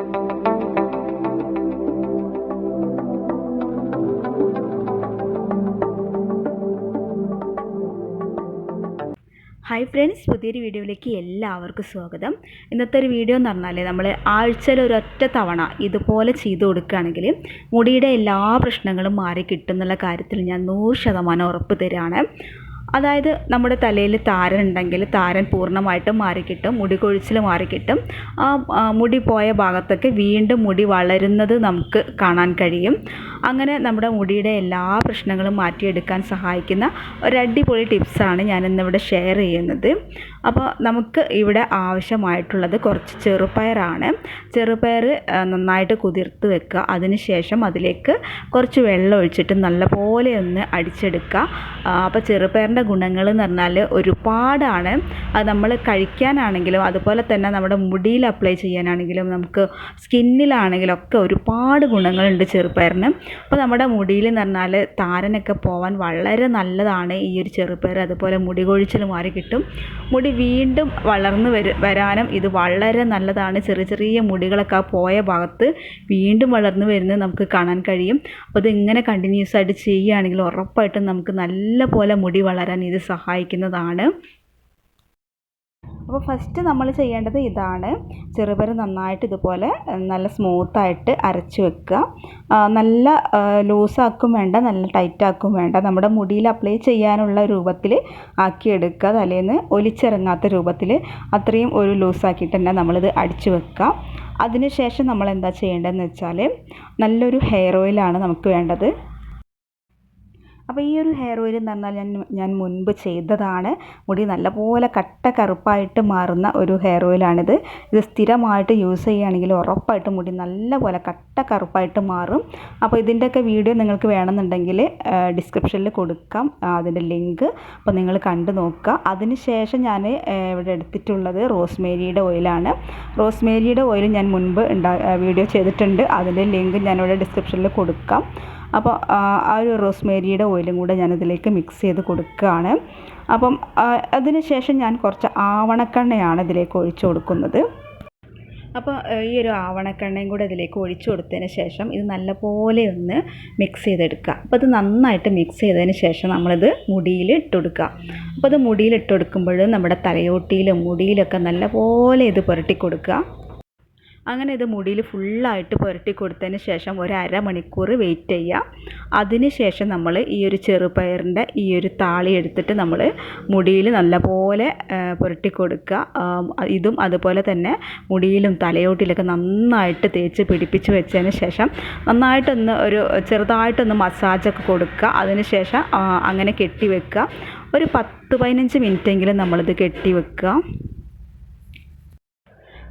Hi friends പുതിയൊരു വീഡിയോയിലേക്ക് എല്ലാവർക്കും സ്വാഗതം. ഇന്നത്തെ ഒരു വീഡിയോ എന്ന് പറഞ്ഞാൽ നമ്മൾ ആഴ്ചയിൽ ഒരൊറ്റ തവണ ഇതുപോലെ ചെയ്തു കൊടുക്കുകയാണെങ്കിൽ മുടിയുടെ എല്ലാ പ്രശ്നങ്ങളും മാറി കിട്ടും എന്നുള്ള കാര്യത്തിൽ ഞാൻ നൂറ് ശതമാനം ഉറപ്പ് തരികയാണ്. അതായത് നമ്മുടെ തലയിൽ താരൻ ഉണ്ടെങ്കിൽ താരൻ പൂർണമായിട്ടും മാറിക്കിട്ടും മുടി കൊഴിച്ചിൽ മാറിക്കിട്ടും. ആ മുടി പോയ ഭാഗത്തൊക്കെ വീണ്ടും മുടി വളരുന്നത് നമുക്ക് കാണാൻ കഴിയും. അങ്ങനെ നമ്മുടെ മുടിയുടെ എല്ലാ പ്രശ്നങ്ങളും മാറ്റിയെടുക്കാൻ സഹായിക്കുന്ന ഒരു അടിപൊളി ടിപ്സാണ് ഞാനിന്നിവിടെ ഷെയർ ചെയ്യുന്നത്. അപ്പോൾ നമുക്ക് ഇവിടെ ആവശ്യമായിട്ടുള്ളത് കുറച്ച് ചെറുപയറാണ്. ചെറുപയർ നന്നായിട്ട് കുതിർത്ത് വെക്കുക. അതിനുശേഷം അതിലേക്ക് കുറച്ച് വെള്ളം ഒഴിച്ചിട്ട് നല്ലപോലെ ഒന്ന് അടിച്ചെടുക്കുക. അപ്പോൾ ചെറുപയറിന്റെ ഗുണങ്ങൾ എന്ന് പറഞ്ഞാൽ ഒരുപാടാണ്. അത് നമ്മൾ കഴിക്കാനാണെങ്കിലും അതുപോലെ തന്നെ നമ്മുടെ മുടിയിൽ അപ്ലൈ ചെയ്യാനാണെങ്കിലും നമുക്ക് സ്കിന്നിലാണെങ്കിലും ഒക്കെ ഒരുപാട് ഗുണങ്ങളുണ്ട് ചെറുപയറിന്. അപ്പോൾ നമ്മുടെ മുടിയിൽ എന്ന് പറഞ്ഞാൽ താരനൊക്കെ പോവാൻ വളരെ നല്ലതാണ് ഈ ഒരു ചെറുപയർ. അതുപോലെ മുടി കൊഴിച്ചിൽ മാറി കിട്ടും. മുടി വീണ്ടും വളർന്നു വര വരാനും ഇത് വളരെ നല്ലതാണ്. ചെറിയ ചെറിയ മുടികളൊക്കെ ആ പോയ ഭാഗത്ത് വീണ്ടും വളർന്നു വരുന്നത് നമുക്ക് കാണാൻ കഴിയും. അപ്പോൾ ഇതിങ്ങനെ കണ്ടിന്യൂസ് ആയിട്ട് ചെയ്യുകയാണെങ്കിൽ ഉറപ്പായിട്ടും നമുക്ക് നല്ല പോലെ മുടി വളരാൻ ഇത് സഹായിക്കുന്നതാണ്. അപ്പോൾ ഫസ്റ്റ് നമ്മൾ ചെയ്യേണ്ടത് ഇതാണ്. ചെറുപയർ നന്നായിട്ട് ഇതുപോലെ നല്ല സ്മൂത്തായിട്ട് അരച്ച് വെക്കുക. നല്ല ലൂസാക്കും വേണ്ട നല്ല ടൈറ്റാക്കും വേണ്ട. നമ്മുടെ മുടിയിൽ അപ്ലൈ ചെയ്യാനുള്ള രൂപത്തിൽ ആക്കിയെടുക്കുക തലേന്ന് ഒലിച്ചിറങ്ങാത്ത രൂപത്തിൽ അത്രയും ഒരു ലൂസാക്കിയിട്ട് തന്നെ നമ്മളിത് അടിച്ച് വെക്കുക. അതിനുശേഷം നമ്മൾ എന്താ ചെയ്യേണ്ടതെന്ന് വെച്ചാൽ നല്ലൊരു ഹെയർ ഓയിലാണ് നമുക്ക് വേണ്ടത്. അപ്പോൾ ഈ ഒരു ഹെയർ ഓയിൽ എന്ന് പറഞ്ഞാൽ ഞാൻ ഞാൻ മുൻപ് ചെയ്തതാണ്. മുടി നല്ലപോലെ കട്ട കറുപ്പായിട്ട് മാറുന്ന ഒരു ഹെയർ ഓയിലാണിത് ഇത് സ്ഥിരമായിട്ട് യൂസ് ചെയ്യുകയാണെങ്കിൽ ഉറപ്പായിട്ട് മുടി നല്ലപോലെ കട്ട കറുപ്പായിട്ട് മാറും. അപ്പോൾ ഇതിന്റെയൊക്കെ വീഡിയോ നിങ്ങൾക്ക് വേണമെന്നുണ്ടെങ്കിൽ ഡിസ്ക്രിപ്ഷനിൽ കൊടുക്കാം അതിന്റെ ലിങ്ക്. അപ്പോൾ നിങ്ങൾ കണ്ടു നോക്കുക. അതിനുശേഷം ഞാൻ ഇവിടെ എടുത്തിട്ടുള്ളത് റോസ്മേരിയുടെ ഓയിലാണ് റോസ്മേരിയുടെ ഓയിൽ ഞാൻ മുൻപ് വീഡിയോ ചെയ്തിട്ടുണ്ട്. അതിന്റെ ലിങ്ക് ഞാനിവിടെ ഡിസ്ക്രിപ്ഷനിൽ കൊടുക്കാം. അപ്പോൾ ആ ഒരു റോസ്മേരിയുടെ ഓയിലും കൂടെ ഞാനിതിലേക്ക് മിക്സ് ചെയ്ത് കൊടുക്കുകയാണ്. അപ്പം അതിനുശേഷം അതിന് ശേഷം ഞാൻ കുറച്ച് ആവണക്കെണ്ണയാണ് ഇതിലേക്ക് ഒഴിച്ചു കൊടുക്കുന്നത്. അപ്പോൾ ഈ ഒരു ആവണക്കെണ്ണയും കൂടെ ഇതിലേക്ക് ഒഴിച്ചു കൊടുത്തതിന് ശേഷം ഇത് നല്ലപോലെ ഒന്ന് മിക്സ് ചെയ്തെടുക്കുക. അപ്പോൾ ഇത് നന്നായിട്ട് മിക്സ് ചെയ്തതിന് ശേഷം നമ്മളിത് മുടിയിൽ ഇട്ട് കൊടുക്കുക. അപ്പോൾ ഇത് മുടിയിൽ ഇട്ട് കൊടുക്കുമ്പോൾ നമ്മുടെ തലയോട്ടിയിലും മുടിയിലൊക്കെ നല്ലപോലെ ഇത് പുരട്ടി കൊടുക്കുക. അങ്ങനെ ഇത് മുടിയിൽ ഫുള്ളായിട്ട് പുരട്ടി കൊടുത്തതിന് ശേഷം ഒരു അരമണിക്കൂർ വെയിറ്റ് ചെയ്യുക. അതിന് ശേഷം നമ്മൾ ഈ ഒരു ചെറുപയറിന്റെ ഈ ഒരു താളി എടുത്തിട്ട് നമ്മൾ മുടിയിൽ നല്ലപോലെ പുരട്ടി കൊടുക്കുക. ഇതും അതുപോലെ തന്നെ മുടിയിലും തലയോട്ടിലൊക്കെ നന്നായിട്ട് തേച്ച് പിടിപ്പിച്ച് വെച്ചതിന് ശേഷം നന്നായിട്ടൊന്ന് ഒരു ചെറുതായിട്ടൊന്ന് മസാജൊക്കെ കൊടുക്കുക. അതിന് ശേഷം അങ്ങനെ കെട്ടി വെക്കുക. ഒരു പത്ത് പതിനഞ്ച് മിനിറ്റെങ്കിലും നമ്മളിത് കെട്ടി വെക്കുക.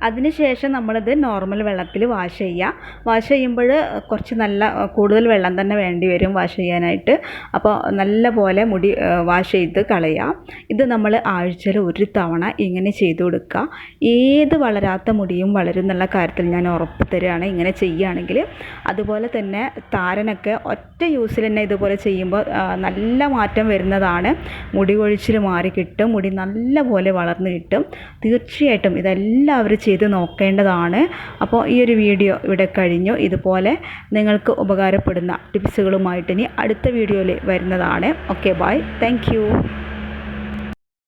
അതിനുശേഷം നമ്മളിത് നോർമൽ വെള്ളത്തിൽ വാഷ് ചെയ്യുക. വാഷ് ചെയ്യുമ്പോൾ കുറച്ച് നല്ല കൂടുതൽ വെള്ളം തന്നെ വേണ്ടി വരും വാഷ് ചെയ്യാനായിട്ട്. അപ്പോൾ നല്ല പോലെ മുടി വാഷ് ചെയ്ത് കളയുക. ഇത് നമ്മൾ ആഴ്ചയിൽ ഒരു തവണ ഇങ്ങനെ ചെയ്തു കൊടുക്കുക. ഏത് വളരാത്ത മുടിയും വളരും എന്നുള്ള കാര്യത്തിൽ ഞാൻ ഉറപ്പ് തരികയാണ്. ഇങ്ങനെ ചെയ്യുകയാണെങ്കിൽ അതുപോലെ തന്നെ താരനൊക്കെ ഒറ്റ യൂസിൽ തന്നെ ഇതുപോലെ ചെയ്യുമ്പോൾ നല്ല മാറ്റം വരുന്നതാണ്. മുടി കൊഴിച്ചിൽ മാറി കിട്ടും. മുടി നല്ല പോലെ വളർന്നു കിട്ടും. തീർച്ചയായിട്ടും ഇതെല്ലാവരും ചെയ്ത് നോക്കേണ്ടതാണ്. അപ്പോൾ ഈ ഒരു വീഡിയോ ഇവിടെ കഴിഞ്ഞു. ഇതുപോലെ നിങ്ങൾക്ക് ഉപകാരപ്പെടുന്ന ടിപ്സുകളുമായിട്ട് ഇനി അടുത്ത വീഡിയോയിൽ വരുന്നതാണ്. Okay bye thank